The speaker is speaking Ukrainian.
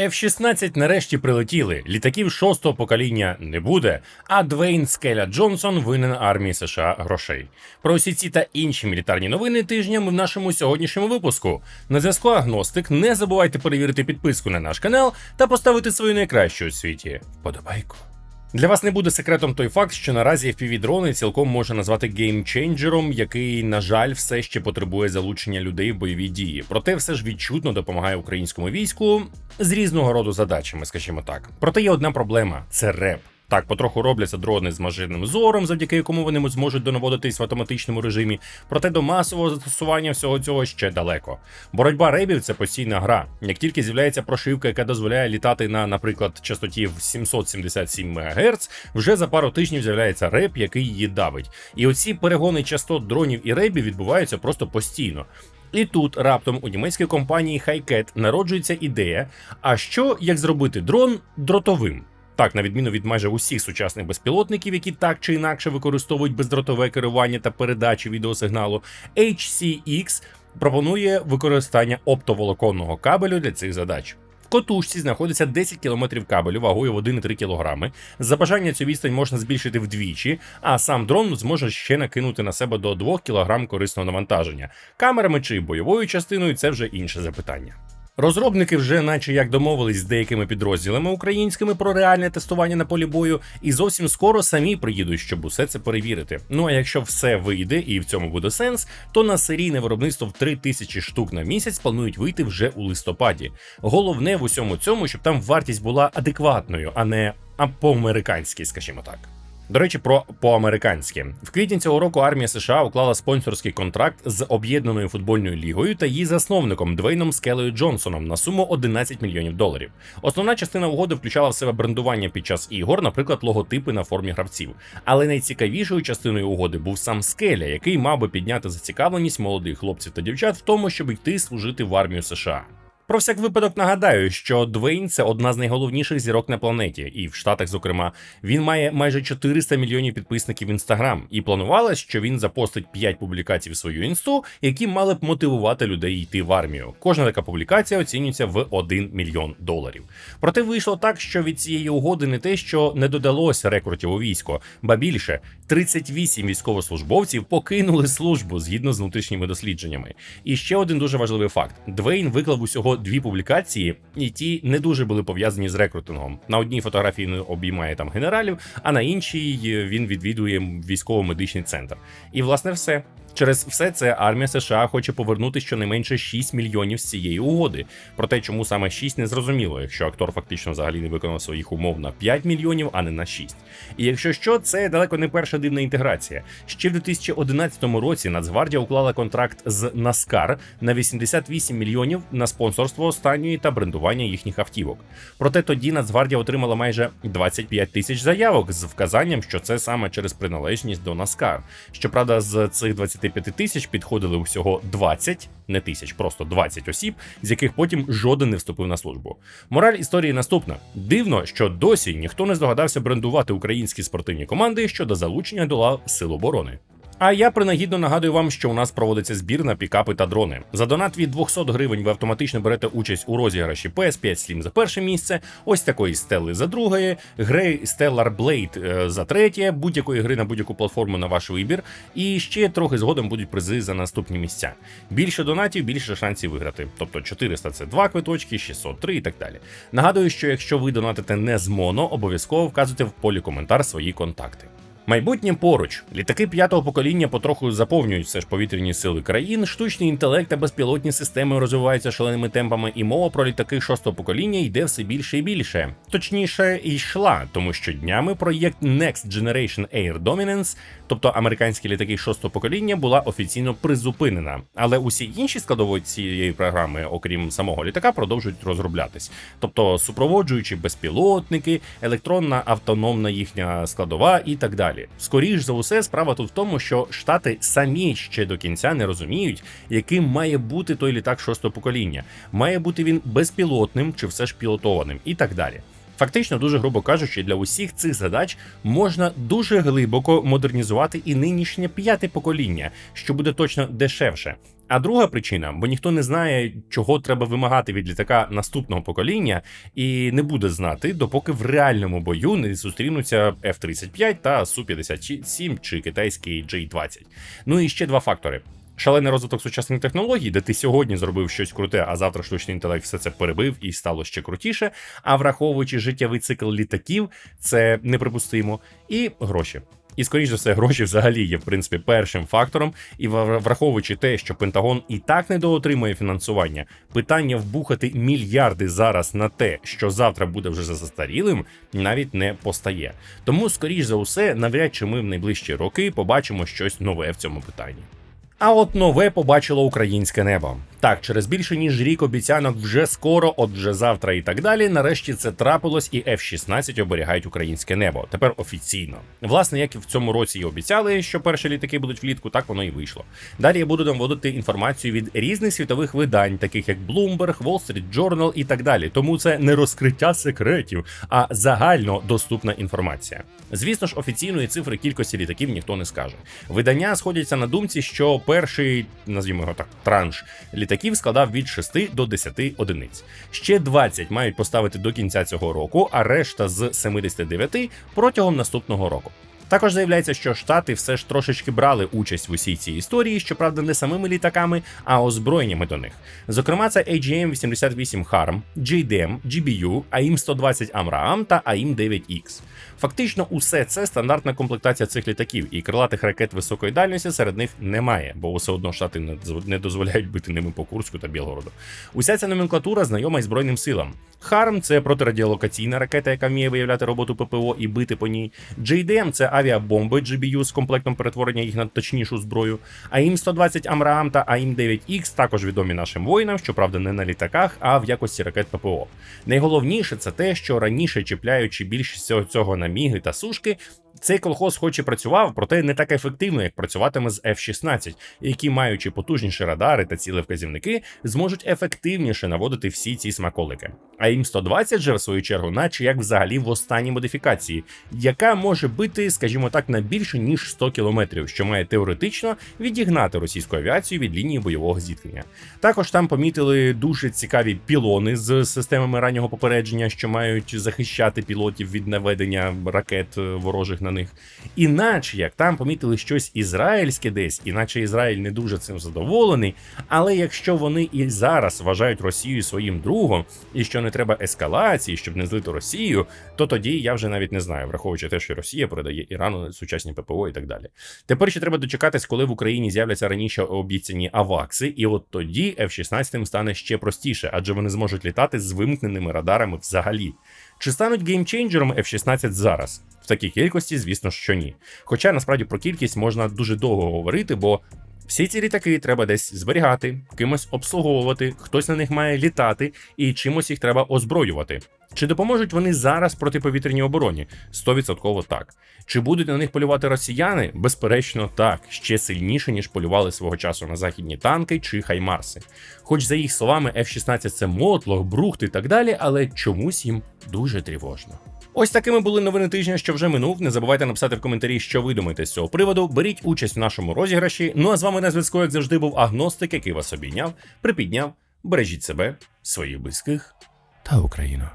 F-16 нарешті прилетіли, літаків шостого покоління не буде, а Двейн Скеля Джонсон винен армії США грошей. Про усі ці та інші мілітарні новини тижнями в нашому сьогоднішньому випуску. На зв'язку Агностик. Не забувайте перевірити підписку на наш канал та поставити свою найкращу у світі вподобайку. Для вас не буде секретом той факт, що наразі FPV-дрони цілком можна назвати геймченджером, який, на жаль, все ще потребує залучення людей в бойові дії. Проте все ж відчутно допомагає українському війську з різного роду задачами, скажімо так. Проте є одна проблема: це реп. Так, потроху робляться дрони з машинним зором, завдяки якому вони зможуть донаводитись в автоматичному режимі. Проте до масового застосування всього цього ще далеко. Боротьба ребів це постійна гра. Як тільки з'являється прошивка, яка дозволяє літати на, наприклад, частоті в 777 МГц, вже за пару тижнів з'являється реп, який її давить. І оці перегони частот дронів і ребів відбуваються просто постійно. І тут раптом у німецькій компанії Hicat народжується ідея: а що як зробити дрон дротовим? Так, на відміну від майже усіх сучасних безпілотників, які так чи інакше використовують бездротове керування та передачу відеосигналу, HCX пропонує використання оптоволоконного кабелю для цих задач. В котушці знаходиться 10 км кабелю вагою в 1,3 кг. За бажання цю відстань можна збільшити вдвічі, а сам дрон зможе ще накинути на себе до 2 кг корисного навантаження. Камерами чи бойовою частиною це вже інше запитання. Розробники вже, наче як домовились з деякими підрозділами українськими про реальне тестування на полі бою, і зовсім скоро самі приїдуть, щоб усе це перевірити. Ну а якщо все вийде і в цьому буде сенс, то на серійне виробництво в 3000 штук на місяць планують вийти вже у листопаді. Головне в усьому цьому, щоб там вартість була адекватною, а не по-американськи, скажімо так. До речі, про по-американськи в квітні цього року армія США уклала спонсорський контракт з об'єднаною футбольною лігою та її засновником Двейном Скелею Джонсоном на суму 11 мільйонів доларів. Основна частина угоди включала в себе брендування під час ігор, наприклад, логотипи на формі гравців. Але найцікавішою частиною угоди був сам Скеля, який мав би підняти зацікавленість молодих хлопців та дівчат в тому, щоб йти служити в армію США. Про всяк випадок нагадаю, що Двейн це одна з найголовніших зірок на планеті, і в Штатах, зокрема, він має майже 400 мільйонів підписників в інстаграм, і планувалось, що він запостить 5 публікацій в свою інсту, які мали б мотивувати людей йти в армію. Кожна така публікація оцінюється в 1 мільйон доларів. Проте вийшло так, що від цієї угоди не те, що не додалося рекрутів у військо, ба більше 38 військовослужбовців покинули службу згідно з внутрішніми дослідженнями. І ще один дуже важливий факт: Двейн виклав усього дві публікації, і ті не дуже були пов'язані з рекрутингом. На одній фотографії він обіймає там генералів, а на іншій він відвідує військово-медичний центр. І власне все. Через все це армія США хоче повернути щонайменше 6 мільйонів з цієї угоди. Проте, чому саме 6, не зрозуміло, якщо актор фактично взагалі не виконав своїх умов на 5 мільйонів, а не на 6. І якщо що, це далеко не перша дивна інтеграція. Ще в 2011 році Нацгвардія уклала контракт з Наскар на 88 мільйонів на спонсорство останньої та брендування їхніх автівок. Проте тоді Нацгвардія отримала майже 25 тисяч заявок з вказанням, що це саме через приналежність до Наскар. Щоправда, з цих 25 тисяч підходили усього 20, не тисяч, просто 20 осіб, з яких потім жоден не вступив на службу. Мораль історії наступна: дивно, що досі ніхто не здогадався брендувати українські спортивні команди щодо залучення до лав Сил оборони. А я принагідно нагадую вам, що у нас проводиться збір на пікапи та дрони. За донат від 200 гривень ви автоматично берете участь у розіграші PS5 Slim за перше місце, ось такої стели за друге, гри Stellar Blade е, за третє, будь-якої гри на будь-яку платформу на ваш вибір. І ще трохи згодом будуть призи за наступні місця. Більше донатів, більше шансів виграти. Тобто 400 це два квиточки, 603 і так далі. Нагадую, що якщо ви донатите не з моно, обов'язково вказуйте в полі коментар свої контакти. Майбутнє поруч літаки п'ятого покоління потроху заповнюють все ж повітряні сили країн. Штучний інтелект та безпілотні системи розвиваються шаленими темпами, і мова про літаки шостого покоління йде все більше і більше. Точніше, йшла, тому що днями проєкт Next Generation Air Dominance, тобто американські літаки шостого покоління, була офіційно призупинена. Але усі інші складові цієї програми, окрім самого літака, продовжують розроблятись. Тобто супроводжуючи безпілотники, електронна автономна їхня складова і так далі далі. Скоріш за усе, справа тут в тому, що штати самі ще до кінця не розуміють, яким має бути той літак шостого покоління. Має бути він безпілотним чи все ж пілотованим, і так далі. Фактично, дуже грубо кажучи, для усіх цих задач можна дуже глибоко модернізувати і нинішнє п'яте покоління, що буде точно дешевше. А друга причина, бо ніхто не знає, чого треба вимагати від літака наступного покоління, і не буде знати, допоки в реальному бою не зустрінуться F-35 та Су-57 чи китайський J-20. Ну і ще два фактори. Шалений розвиток сучасних технологій, де ти сьогодні зробив щось круте, а завтра штучний інтелект все це перебив і стало ще крутіше. А враховуючи життєвий цикл літаків, це неприпустимо. І гроші. І, скоріш за все, гроші взагалі є в принципі першим фактором. І враховуючи те, що Пентагон і так недоотримує фінансування, питання вбухати мільярди зараз на те, що завтра буде вже застарілим, навіть не постає. Тому, скоріш за усе, навряд чи ми в найближчі роки побачимо щось нове в цьому питанні. А от нове побачило українське небо. Так, через більше ніж рік обіцянок вже скоро, от вже завтра і так далі. Нарешті це трапилось, і F-16 оберігають українське небо. Тепер офіційно. Власне, як і в цьому році і обіцяли, що перші літаки будуть влітку, так воно і вийшло. Далі я буду наводити інформацію від різних світових видань, таких як Bloomberg, Wall Street Journal і так далі. Тому це не розкриття секретів, а загально доступна інформація. Звісно ж, офіційної цифри кількості літаків ніхто не скаже. Видання сходяться на думці, що перший, назвімо його так, транш літаків складав від 6 до 10 одиниць. Ще 20 мають поставити до кінця цього року, а решта з 79 протягом наступного року. Також заявляється, що штати все ж трошечки брали участь в усій цій історії, щоправда, не самими літаками, а озброєннями до них. Зокрема, це AGM-88 HARM, JDM, GBU, AIM-120 AMRAAM та AIM-9X. Фактично, усе це стандартна комплектація цих літаків, і крилатих ракет високої дальності серед них немає, бо все одно штати не дозволяють бити ними по Курську та Білгороду. Уся ця номенклатура знайома й Збройним силам. HARM – це протирадіолокаційна ракета, яка вміє виявляти роботу ППО і бити по ній. JDM – це авіабомби GBU з комплектом перетворення їх на точнішу зброю. АІМ-120 Амраам та АІМ-9X також відомі нашим воїнам, щоправда, не на літаках, а в якості ракет ППО. Найголовніше це те, що раніше чіпляючи більшість цього на міги та сушки. Цей колхоз хоч і працював, проте не так ефективно, як працюватиме з F-16, які, маючи потужніші радари та цілевказівники, зможуть ефективніше наводити всі ці смаколики. А їм 120 же, в свою чергу, наче як взагалі в останній модифікації, яка може бити, скажімо так, на більше ніж 100 кілометрів, що має теоретично відігнати російську авіацію від лінії бойового зіткнення. Також там помітили дуже цікаві пілони з системами раннього попередження, що мають захищати пілотів від наведення ракет е, ворожих на них. Іначе як там помітили щось ізраїльське десь, іначе Ізраїль не дуже цим задоволений. Але якщо вони і зараз вважають Росію своїм другом, і що не треба ескалації, щоб не злити Росію, то тоді я вже навіть не знаю, враховуючи те, що Росія передає Ірану сучасні ППО і так далі. Тепер ще треба дочекатись, коли в Україні з'являться раніше обіцяні авакси, і от тоді F-16 стане ще простіше, адже вони зможуть літати з вимкненими радарами взагалі. Чи стануть геймчейнджером F-16 зараз? В такій кількості, звісно, що ні. Хоча насправді про кількість можна дуже довго говорити, бо всі ці літаки треба десь зберігати, кимось обслуговувати, хтось на них має літати, і чимось їх треба озброювати. Чи допоможуть вони зараз протиповітряній обороні? 100% так. Чи будуть на них полювати росіяни? Безперечно, так, ще сильніше, ніж полювали свого часу на західні танки чи хаймарси. Хоч за їх словами, F-16 це мотлох, брухт і так далі, але чомусь їм дуже тривожно. Ось такими були новини тижня, що вже минув. Не забувайте написати в коментарі, що ви думаєте з цього приводу. Беріть участь в нашому розіграші. Ну а з вами на зв'язку, як завжди, був агностик, який вас обійняв, припідняв. Бережіть себе, своїх близьких та Україну.